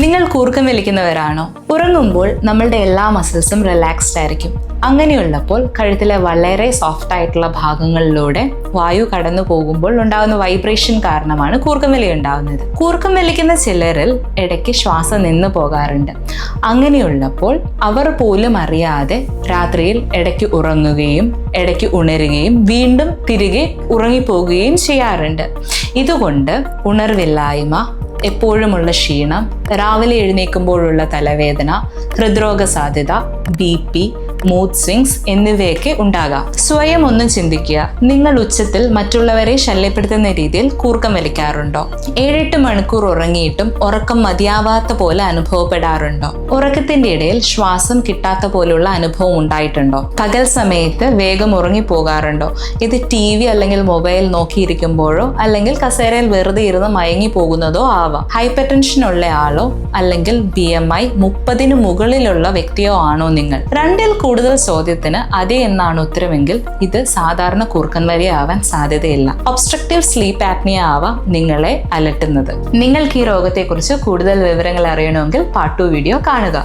നിങ്ങൾ കൂർക്കം വലിക്കുന്നവരാണോ? ഉറങ്ങുമ്പോൾ നമ്മളുടെ എല്ലാ മസിൽസും റിലാക്സ്ഡ് ആയിരിക്കും. അങ്ങനെയുള്ളപ്പോൾ കഴുത്തിലെ വളരെ സോഫ്റ്റ് ആയിട്ടുള്ള ഭാഗങ്ങളിലൂടെ വായു കടന്നു പോകുമ്പോൾ ഉണ്ടാകുന്ന വൈബ്രേഷൻ കാരണമാണ് കൂർക്കം വലി ഉണ്ടാകുന്നത്. കൂർക്കം വലിക്കുന്ന ചിലരിൽ ഇടയ്ക്ക് ശ്വാസം നിന്ന് പോകാറുണ്ട്. അങ്ങനെയുള്ളപ്പോൾ അവർ പോലും അറിയാതെ രാത്രിയിൽ ഇടയ്ക്ക് ഉറങ്ങുകയും ഇടയ്ക്ക് ഉണരുകയും വീണ്ടും തിരികെ ഉറങ്ങിപ്പോകുകയും ചെയ്യാറുണ്ട്. ഇതുകൊണ്ട് ഉണർവില്ലായ്മ എപ്പോഴുമുള്ള ക്ഷീണം രാവിലെ എഴുന്നേൽക്കുമ്പോഴുള്ള തലവേദന ഹൃദ്രോഗ സാധ്യത ബി പി മൂഡ് സ്വിങ്സ് എന്നിവയൊക്കെ ഉണ്ടാകാം. സ്വയം ഒന്ന് ചിന്തിക്കുക. നിങ്ങൾ ഉച്ചത്തിൽ മറ്റുള്ളവരെ ശല്യപ്പെടുത്തുന്ന രീതിയിൽ കൂർക്കം വലിക്കാറുണ്ടോ? ഏഴെട്ട് മണിക്കൂർ ഉറങ്ങിയിട്ടും ഉറക്കം മതിയാവാത്ത പോലെ അനുഭവപ്പെടാറുണ്ടോ? ഉറക്കത്തിന്റെ ഇടയിൽ ശ്വാസം കിട്ടാത്ത പോലുള്ള അനുഭവം ഉണ്ടായിട്ടുണ്ടോ? പകൽ സമയത്ത് വേഗം ഉറങ്ങിപ്പോകാറുണ്ടോ? ഇത് ടി വി അല്ലെങ്കിൽ മൊബൈൽ നോക്കിയിരിക്കുമ്പോഴോ അല്ലെങ്കിൽ കസേരയിൽ വെറുതെ ഇരുന്ന് മയങ്ങി പോകുന്നതോ ആവാം. ഹൈപ്പർ ടെൻഷൻ ഉള്ള ആളോ അല്ലെങ്കിൽ ബി എം ഐ മുപ്പതിന് മുകളിലുള്ള വ്യക്തിയോ ആണോ നിങ്ങൾ? രണ്ടിൽ കൂടുതൽ ചോദ്യത്തിന് അതെ എന്നാണ് ഉത്തരമെങ്കിൽ ഇത് സാധാരണ കൂർക്കൻ വരെ ആവാൻ സാധ്യതയില്ല. ഒബ്സ്ട്രക്റ്റീവ് സ്ലീപ്പ് ആപ്നിയ ആവാം നിങ്ങളെ അലട്ടുന്നത്. നിങ്ങൾക്ക് ഈ രോഗത്തെക്കുറിച്ച് കൂടുതൽ വിവരങ്ങൾ അറിയണമെങ്കിൽ പാർട്ട് ടു വീഡിയോ കാണുക.